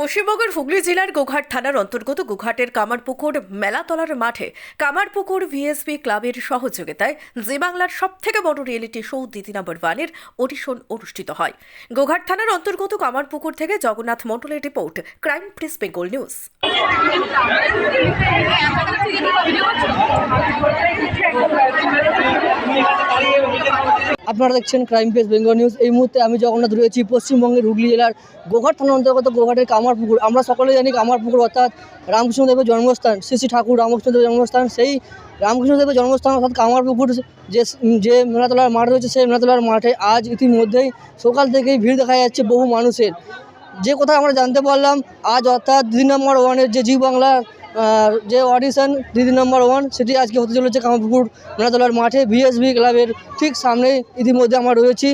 পশ্চিমবঙ্গের হুগলি জেলার গোঘাট থানার অন্তর্গত গোঘাটের কামারপুকুর মেলাতলার মাঠে কামারপুকুর ভিএসপি ক্লাবের সহযোগিতায় জি বাংলার সব থেকে বড় রিয়েলিটি শো দিদি নম্বর ওয়ানের অডিশন অনুষ্ঠিত হয়। গোঘাট থানার অন্তর্গত কামারপুকুর থেকে জগন্নাথ মন্ডলের report crime press Bengal news আপনারা দেখছেন ক্রাইম পেস বেঙ্গল নিউজ এই মুহূর্তে আমি জগন্নাথ রয়েছি, পশ্চিমবঙ্গের হুগলি জেলার গোঘাট থানার অন্তর্গত গোঘাটের কামারপুকুর। আমরা সকলে জানি কামারপুকুর অর্থাৎ রামকৃষ্ণদেবের জন্মস্থান, শ্রী শ্রী ঠাকুর রামকৃষ্ণদেবের জন্মস্থান। সেই রামকৃষ্ণদেবের জন্মস্থান অর্থাৎ কামারপুকুর যে যে মেলাতলার মাঠ রয়েছে, সেই মেলাতলার মাঠে আজ ইতিমধ্যেই সকাল থেকেই ভিড় দেখা যাচ্ছে বহু মানুষের। যে কথা আমরা জানতে পারলাম, আজ অর্থাৎ দিদি নম্বর ওয়ানের যে জি বাংলা যে অডিশন দিদি নম্বর ওয়ান সেটি আজকে হতে চলেছে কামারপুকুর মেলাতলার মাঠে বিএসবি ক্লাবের ঠিক সামনেই ইতিমধ্যে আমরা রয়েছি।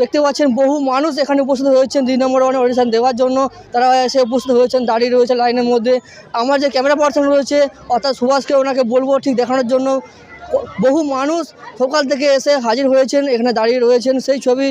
দেখতে পাচ্ছেন বহু মানুষ এখানে উপস্থিত হয়েছেন দুই নম্বর ওয়ানে অডিশন দেওয়ার জন্য। তারা এসে উপস্থিত হয়েছেন, দাঁড়িয়ে রয়েছে লাইনের মধ্যে। আমার যে ক্যামেরা পার্সন রয়েছে, অর্থাৎ সুভাষকে ওনাকে বলব ঠিক দেখানোর জন্য, বহু মানুষ সকাল থেকে এসে হাজির হয়েছেন, এখানে দাঁড়িয়ে রয়েছেন। সেই ছবি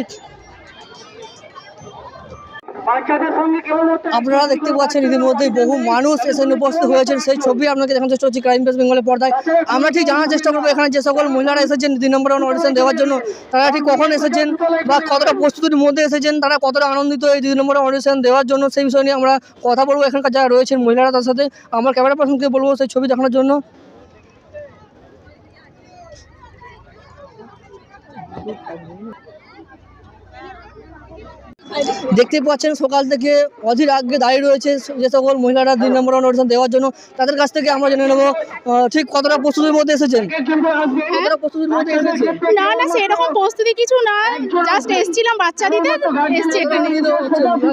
আপনারা দেখতে পাচ্ছেন ইতিমধ্যেই বহু মানুষ এখানে উপস্থিত হয়েছেন। সেই ছবি আপনাকে দেখানোর চেষ্টা হচ্ছে ক্রাইম প্রেস বেঙ্গলের পর্দায়। আমরা ঠিক জানার চেষ্টা করব এখানে যে সকল মহিলারা এসেছেন দুই নম্বর অডিশন দেওয়ার জন্য, তারা ঠিক কখন এসেছেন বা কতটা প্রস্তুতির মধ্যে এসেছেন, তারা কতটা আনন্দিত এই দুই নম্বর অডিশন দেওয়ার জন্য, সেই বিষয় নিয়ে আমরা কথা বলব। এখানকার যারা রয়েছেন মহিলারা, তার সাথে আমার ক্যামেরা পার্সনকে বলব সেই ছবি দেখানোর জন্য। দেখতে পাচ্ছেন সকাল থেকে অধীর আগে দাঁড়িয়ে রয়েছে যে সকল মহিলারা দুই নম্বর অডিশন দেওয়ার জন্য। তাদের কাছ থেকে আমরা জেনে নেব ঠিক কতটা প্রস্তুতির মধ্যে এসেছেন? কতটা প্রস্তুতির মধ্যে এসেছেন? না না সেরকম প্রস্তুতি কিছু না। জাস্ট এসছিলাম বাচ্চা দিতে এসছি এখানে।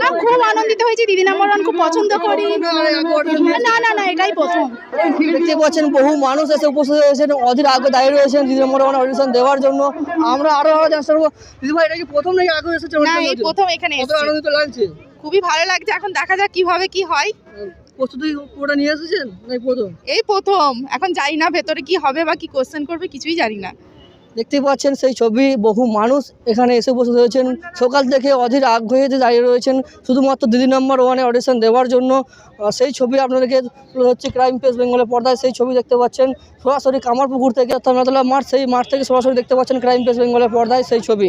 না খুব আনন্দিত হয়েছি দিদি নাম্বার খুব পছন্দ করি। না না না এটাই প্রথম। দেখতে পাচ্ছেন বহু মানুষ এসে উপস্থিত হয়েছেন অধীর আগে দাঁড়িয়ে রয়েছেন দুই নম্বর অডিশন দেওয়ার জন্য। আমরা আরও আরও জানতে পারব। দিদি ভাই এটা কি প্রথম নাকি আগে এসেছে? না এই প্রথম এখানে কত এসছি আনন্দিত লাগছে? খুবই ভালো লাগছে। এখন দেখা যাক কীভাবে কি হয়। প্রস্তুতি পুরোটা নিয়ে এসেছেন? নাকি প্রথম? এই প্রথম। এখন জানি না ভেতরে কি হবে বা কি কোশ্চেন করবে কিছুই জানি না। দেখতে পাচ্ছেন সেই ছবি বহু মানুষ এখানে এসে উপস্থিত হয়েছেন সকাল থেকে অধীর আগ্রহে যে দাঁড়িয়ে রয়েছেন। শুধুমাত্র দিদি নম্বর ওয়ানে অডিশন দেওয়ার জন্য। সেই ছবি আপনাদেরকে তুলে হচ্ছে ক্রাইম পেস বেঙ্গলের পর্দায়। সেই ছবি দেখতে পাচ্ছেন। সরাসরি কামারপুকুর থেকে অর্থাৎ মেলাতলা মাঠ সেই মাঠ থেকে সরাসরি দেখতে পাচ্ছেন ক্রাইম পেস বেঙ্গলের পর্দায় সেই ছবি।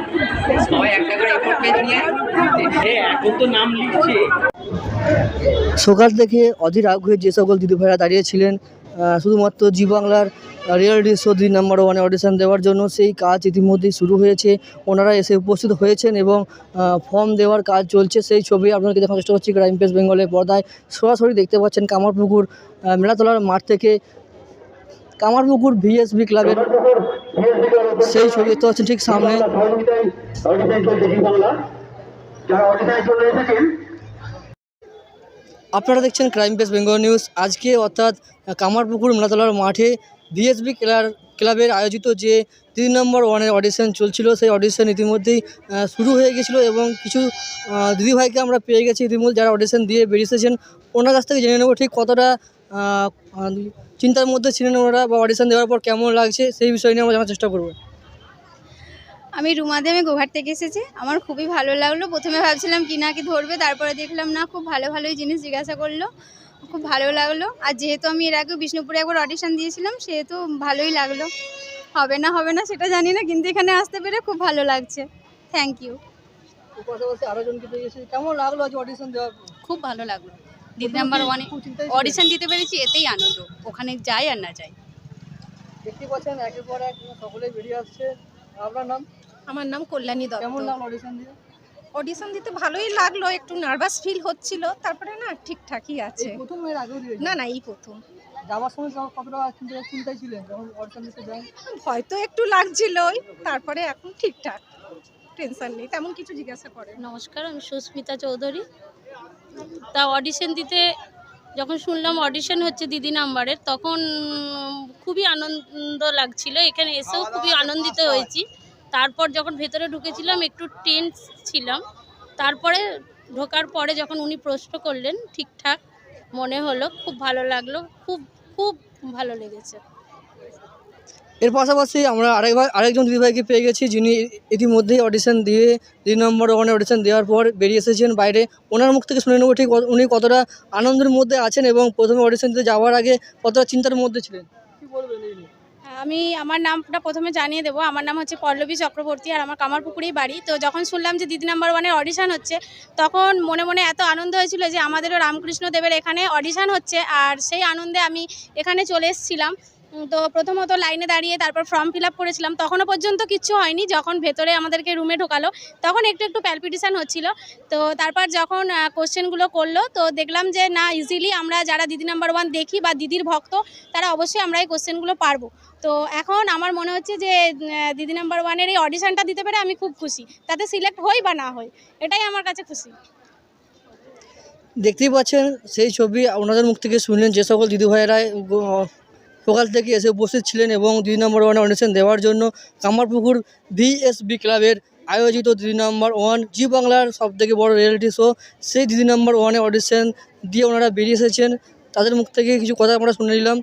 সকাল থেকে অধীর আগ্রহে যে সকল দিদি ভাইরা দাঁড়িয়েছিলেন শুধুমাত্র জি বাংলার রিয়েলিটি শো দুই নাম্বার ওয়ানে অডিশন দেওয়ার জন্য সেই কাজ ইতিমধ্যেই শুরু হয়েছে। ওনারা এসে উপস্থিত হয়েছেন এবং ফর্ম দেওয়ার কাজ চলছে। সেই ছবি আপনাকে দেখানোর চেষ্টা করছি ক্রাইম পেস বেঙ্গলের পর্দায়। সরাসরি দেখতে পাচ্ছেন কামারপুকুর মেলাতলার মাঠ থেকে কামারপুকুর ভিএসবি ক্লাবের সেই ছবি দেখতে পাচ্ছেন ঠিক সামনে। আপনারা দেখছেন ক্রাইম পেস বেঙ্গল নিউজ আজকে অর্থাৎ কামারপুকুর মেলাতলার মাঠে বিএসবি ক্লার ক্লাবের আয়োজিত যে তিন নম্বর ওয়ানের অডিশন চলছিল, সেই অডিশন ইতিমধ্যেই শুরু হয়ে গেছিল এবং কিছু দিদিভাইকে আমরা পেয়ে গেছি ইতিমধ্যে যারা অডিশন দিয়ে বেরিয়ে এসেছেন। ওনার কাছ থেকে জেনে নেব ঠিক কতটা চিন্তার মধ্যে ছিলেন ওনারা বা অডিশন দেওয়ার পর কেমন লাগছে সেই বিষয় নিয়ে আমরা জানার চেষ্টা করব। আমি রুমাদে আমি গোহাট থেকে এসেছি। আমার খুবই ভালো লাগল। প্রথমে ভাবছিলাম কি না কি ধরবে তারপরে দেখলাম না খুব ভালো ভালোই জিনিস জিজ্ঞাসা করল। খুব ভালো লাগল। আর যেহেতু আমি এর আগেও বিষ্ণুপুরে একবার অডিশন দিয়েছিলাম সেহেতু ভালোই লাগল। হবে না হবে না সেটা জানি না কিন্তু এখানে আসতে পেরে খুব ভালো লাগছে। থ্যাংক ইউ কেমন লাগল আজ অডিশন দেওয়ার খুব ভালো লাগল। দিদি নাম্বার ওয়ানে? অডিশন দিতে পেরেছি এতেই আনন্দ। ওখানে যাই আর না যাই দেখতে পাচ্ছেন একের পর এক সকলেই বেরিয়ে আসছে। আপনার নাম? আমার নাম কল্যাণী দত্ত। কেমন লাগল অডিশন দিয়ে? অডিশন দিতে ভালোই লাগল একটু নার্ভাস ফিল হচ্ছিল তারপরে না ঠিকঠাকই আছে। প্রথম এর আগেও না না এই প্রথম। যাওয়ার সময় কতটা চিন্তায় ছিলেন যখন অডিশন দিতে যান? ভয় তো একটু লাগছিলই তারপরে এখন ঠিকঠাক টেনশন নেই তেমন কিছু জিজ্ঞাসা করে নমস্কার আমি সুস্মিতা চৌধুরী। তা অডিশন দিতে যখন শুনলাম অডিশন হচ্ছে দিদি নাম্বারের তখন খুবই আনন্দ লাগছিল। এখানে এসেও খুবই আনন্দিত হয়েছি। তারপর যখন ভেতরে ঢুকেছিলাম একটু টেন্স ছিলাম। তারপরে ঢোকার পরে যখন উনি প্রশ্ন করলেন ঠিকঠাক মনে হলো খুব ভালো লাগল খুব খুব ভালো লেগেছে। এর পাশাপাশি আমরা আরেকবার আরেকজন দিদিভাইকে পেয়ে গেছি যিনি ইতিমধ্যেই অডিশন দিয়ে দুই নম্বর ওয়ানে অডিশন দেওয়ার পর বেরিয়ে এসেছেন বাইরে। ওনার মুখ থেকে শুনে নেব ঠিক উনি কতটা আনন্দের মধ্যে আছেন এবং প্রথমে অডিশন দিতে যাওয়ার আগে কতটা চিন্তার মধ্যে ছিলেন? কি বলবেন আমি আমার নামটা প্রথমে জানিয়ে দেবো। আমার নাম হচ্ছে পল্লবী চক্রবর্তী আর আমার কামারপুকুরেই বাড়ি। তো যখন শুনলাম যে দিদি নাম্বার ওয়ানের অডিশান হচ্ছে তখন মনে মনে এত আনন্দ হয়েছিল যে আমাদেরও রামকৃষ্ণ দেবের এখানে অডিশান হচ্ছে। আর সেই আনন্দে আমি এখানে চলে এসেছিলাম। তো প্রথমত লাইনে দাঁড়িয়ে তারপর ফর্ম ফিল করেছিলাম। তখনও পর্যন্ত কিচ্ছু হয়নি। যখন ভেতরে আমাদেরকে রুমে ঢোকালো, তখন একটু একটু প্যালপিটেশন হচ্ছিল। তো তারপর যখন কোশ্চেনগুলো করল, তো দেখলাম যে না ইজিলি আমরা যারা দিদি নাম্বার ওয়ান দেখি বা দিদির ভক্ত, তারা অবশ্যই আমরা এই কোশ্চেনগুলো পারব। তো এখন আমার মনে হচ্ছে যে দিদি নাম্বার ওয়ানের এই অডিশানটা দিতে পেরে আমি খুব খুশি। তাতে সিলেক্ট হই বা না হই, এটাই আমার কাছে খুশি। দেখতেই পাচ্ছেন, সেই ছবি ওনাদের মুখ থেকে শুনলেন যে সকল দিদিভাইয়েরা গ- সকাল থেকে এসে উপস্থিত ছিলেন এবং দুই নম্বর ওয়ানে অডিশন দেওয়ার জন্য কামারপুকুর ভিএসবি ক্লাবের আয়োজিত দুই নাম্বার ওয়ান জি বাংলার সবথেকে বড় রিয়েলিটি শো, সেই দিদি নাম্বার ওয়ানে অডিশন দিয়ে ওনারা বেরিয়ে এসেছেন। তাদের মুখ থেকে কিছু কথা আমরা শুনে নিলাম।